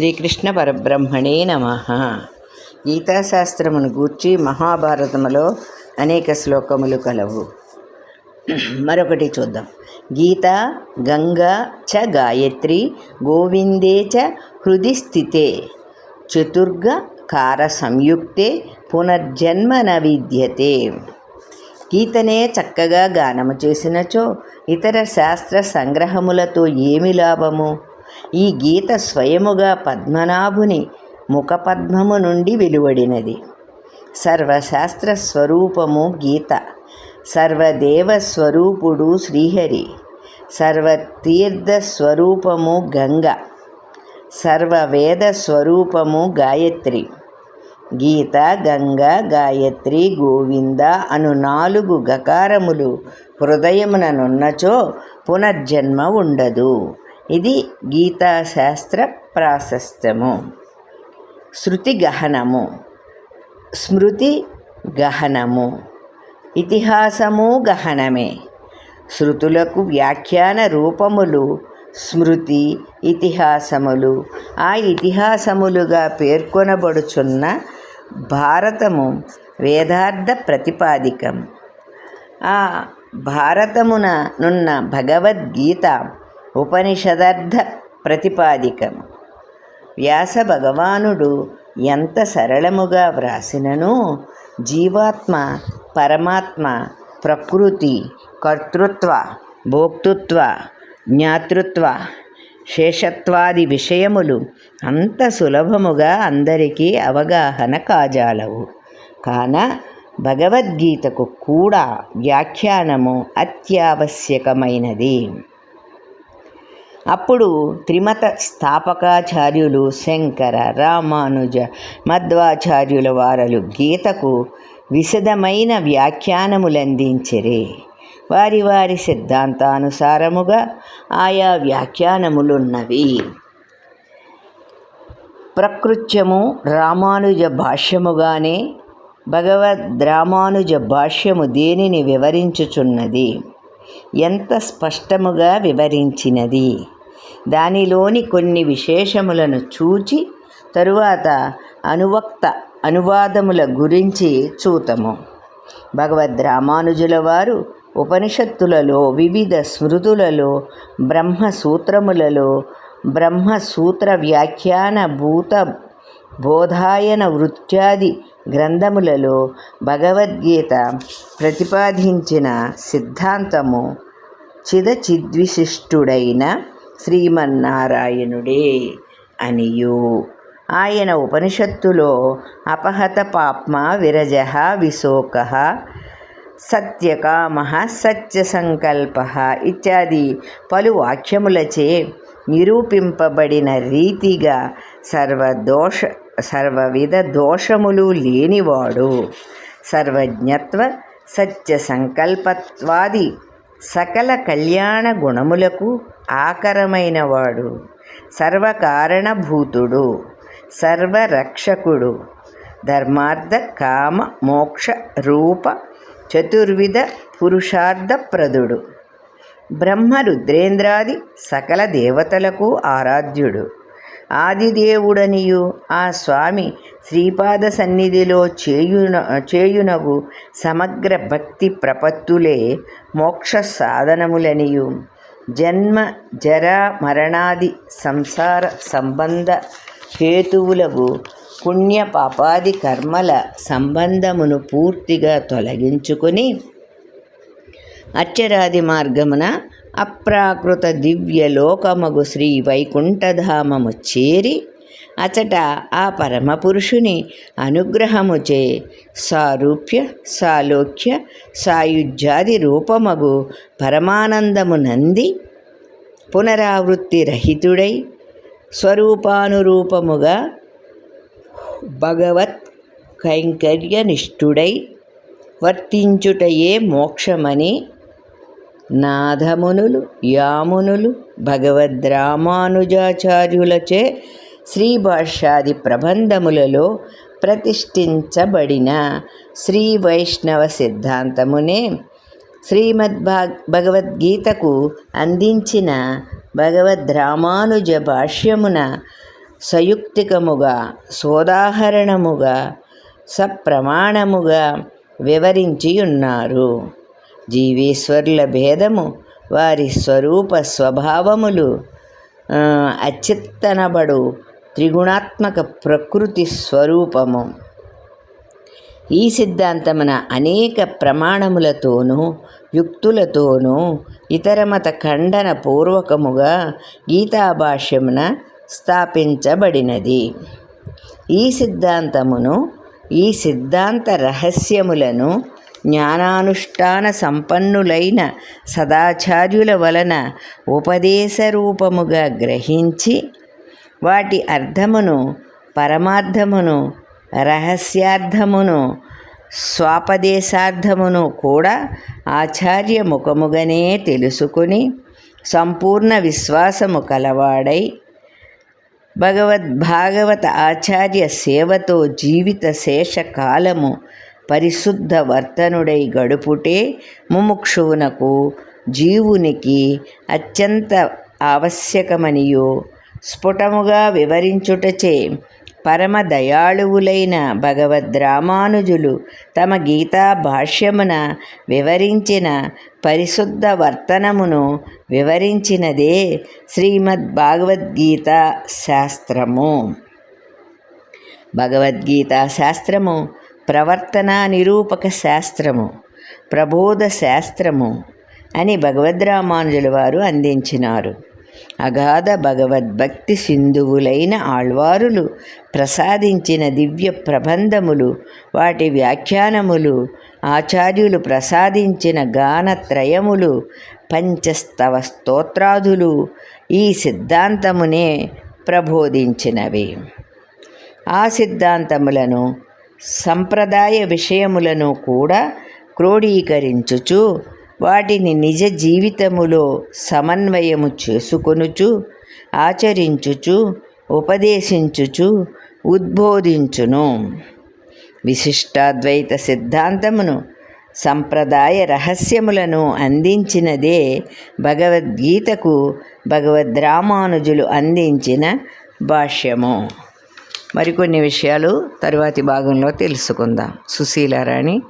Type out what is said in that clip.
శ్రీకృష్ణ పరబ్రహ్మణే నమ. గీతాశాస్త్రమును గూర్చి మహాభారతములో అనేక శ్లోకములు కలవు. మరొకటి చూద్దాం. గీత గంగా చ గాయత్రి గోవిందే చ హృది స్థితే చతుర్గ కార సంయుక్తే పునర్జన్మ న విద్యతే గీతనే చక్కగా గానము చేసినచో ఇతర శాస్త్ర సంగ్రహములతో ఏమి లాభము? ఈ గీత స్వయముగా పద్మనాభుని ముఖపద్మము నుండి వెలువడినది. సర్వశాస్త్ర స్వరూపము గీత. సర్వదేవ స్వరూపుడు శ్రీహరి. సర్వతీర్థ స్వరూపము గంగ. సర్వవేద స్వరూపము గాయత్రి. గీత గంగ గాయత్రి గోవింద అను నాలుగు గకారములు హృదయముననున్నచో పునర్జన్మ ఉండదు. ఇది గీతాశాస్త్ర ప్రాశస్త్యము. శృతి గహనము. స్మృతి గహనము. ఇతిహాసము గహనమే. శృతులకు వ్యాఖ్యాన రూపములు స్మృతి ఇతిహాసములు. ఆ ఇతిహాసములుగా పేర్కొనబడుచున్న భారతము వేదార్థ ప్రతిపాదికం. ఆ భారతమున నున్న భగవద్గీత ఉపనిషదర్థ ప్రతిపాదికము వ్యాస భగవానుడు ఎంత సరళముగా వ్రాసినను జీవాత్మ పరమాత్మ ప్రకృతి కర్తృత్వ భోక్తృత్వ జ్ఞాతృత్వ శేషత్వాది విషయములు అంత సులభముగా అందరికీ అవగాహన కాజాలవు. కాన భగవద్గీతకు కూడా వ్యాఖ్యానము అత్యావశ్యకమైనది. అప్పుడు త్రిమత స్థాపకాచార్యులు శంకర రామానుజ మధ్వాచార్యుల వారలు గీతకు విశదమైన వ్యాఖ్యానములందించిరి. వారి వారి సిద్ధాంతానుసారముగా ఆయా వ్యాఖ్యానములున్నవి. ప్రకృత్యము రామానుజ భాష్యముగానే భగవద్ రామానుజ భాష్యము దేనిని వివరించుచున్నది? ఎంత స్పష్టముగా వివరించినది. దానిలోని కొన్ని విశేషములను చూచి తరువాత అనువక్త అనువాదముల గురించి చూతము. భగవద్ రామానుజుల వారు ఉపనిషత్తులలో వివిధ స్మృతులలో బ్రహ్మసూత్రములలో బ్రహ్మసూత్ర వ్యాఖ్యాన భూత బోధాయన వృత్యాది గ్రంథములలో భగవద్గీత ప్రతిపాదించిన సిద్ధాంతము చిదచిద్విశిష్టుడైన శ్రీమన్నారాయణుడే అనియు. ఆయన ఉపనిషత్తులో అపహత పాప్మ విరజ విశోక సత్యకామ సత్యసంకల్ప ఇత్యాది పలు వాక్యములచే నిరూపింపబడిన రీతిగా సర్వదోష సర్వవిధ దోషములు లేనివాడు. సర్వజ్ఞత్వ సత్య సంకల్పత్వాది సకల కళ్యాణ గుణములకు ఆకరమైనవాడు. సర్వకారణభూతుడు సర్వరక్షకుడు ధర్మార్థ కామ మోక్ష రూప చతుర్విధ పురుషార్థప్రదుడు బ్రహ్మ రుద్రేంద్రాది సకల దేవతలకు ఆరాధ్యుడు. ఆదిదేవుడనియు. ఆ స్వామి శ్రీపాద సన్నిధిలో చేయున చేయునగు సమగ్ర భక్తి ప్రపత్తులే మోక్ష సాధనములనియు. జన్మ జర మరణాది సంసార సంబంధ హేతువులకు పుణ్య పాపాది కర్మల సంబంధమును పూర్తిగా తొలగించుకొని అచ్చరాది మార్గమున అప్రాకృత దివ్యలోకమగు శ్రీ వైకుంఠధామము చేరి అచట ఆ పరమపురుషుని అనుగ్రహముచే సారూప్య సాలోక్య సాయుజ్యాది రూపమగు పరమానందము నంది పునరావృత్తి రహితుడై స్వరూపానురూపముగా భగవత్ కైంకర్యనిష్ఠుడై వర్తించుటయే మోక్షమని నాథమునులు యామునులు భగవద్రామానుజాచార్యులచే శ్రీభాష్యాది ప్రబంధములలో ప్రతిష్ఠించబడిన శ్రీ వైష్ణవ సిద్ధాంతమునే శ్రీమద్భాగ్ భగవద్గీతకు అందించిన భగవద్ రామానుజ భాష్యమున సయుక్తికముగా సోదాహరణముగా సప్రమాణముగా వివరించి ఉన్నారు జీవేశ్వరుల భేదము వారి స్వరూప స్వభావములు అచిత్తనబడు త్రిగుణాత్మక ప్రకృతి స్వరూపము. ఈ సిద్ధాంతమున అనేక ప్రమాణములతోనూ యుక్తులతోనూ ఇతర మత ఖండన పూర్వకముగా గీతాభాష్యమున స్థాపించబడినది. ఈ సిద్ధాంతమును ఈ సిద్ధాంత రహస్యములను జ్ఞానానుష్ఠాన సంపన్నులైన సదాచార్యుల వలన ఉపదేశ రూపముగా గ్రహించి వాటి అర్థమును పరమార్థమును రహస్యార్థమును స్వాపదేశార్థమును కూడా ఆచార్య ముఖముగానే తెలుసుకుని సంపూర్ణ విశ్వాసము కలవాడై భగవద్భాగవత ఆచార్య సేవతో జీవిత శేష కాలము పరిశుద్ధ వర్తనుడై గడుపుటే ముముక్షువునకు జీవునికి అత్యంత ఆవశ్యకమనియు. స్ఫుటముగా వివరించుటచే పరమ దయాళువులైన భగవద్రామానుజులు తమ గీతా భాష్యమున వివరించిన పరిశుద్ధ వర్తనమును వివరించినదే శ్రీమద్ భగవద్గీత శాస్త్రము. భగవద్గీత శాస్త్రము ప్రవర్తన నిరూపక శాస్త్రము ప్రబోధ శాస్త్రము అని భగవద్రామానుజుల వారు అందించినారు. అగాధ భగవద్భక్తి సింధువులైన ఆళ్వారులు ప్రసాదించిన దివ్య ప్రబంధములు వాటి వ్యాఖ్యానములు ఆచార్యులు ప్రసాదించిన గానత్రయములు పంచస్తవ స్తోత్రాదులు ఈ సిద్ధాంతమునే ప్రబోధించినవి. ఆ సిద్ధాంతములను సంప్రదాయ విషయములను కూడా క్రోడీకరించుచు వాటిని నిజ జీవితములో సమన్వయము చేసుకొనుచు ఆచరించుచు ఉపదేశించుచు ఉద్బోధించును. విశిష్టాద్వైత సిద్ధాంతమును సంప్రదాయ రహస్యములను అందించినదే భగవద్గీతకు భగవద్రామానుజులు అందించిన భాష్యము. మరికొన్ని విషయాలు తరువాతి భాగంలో తెలుసుకుందాం. సుశీలారాణి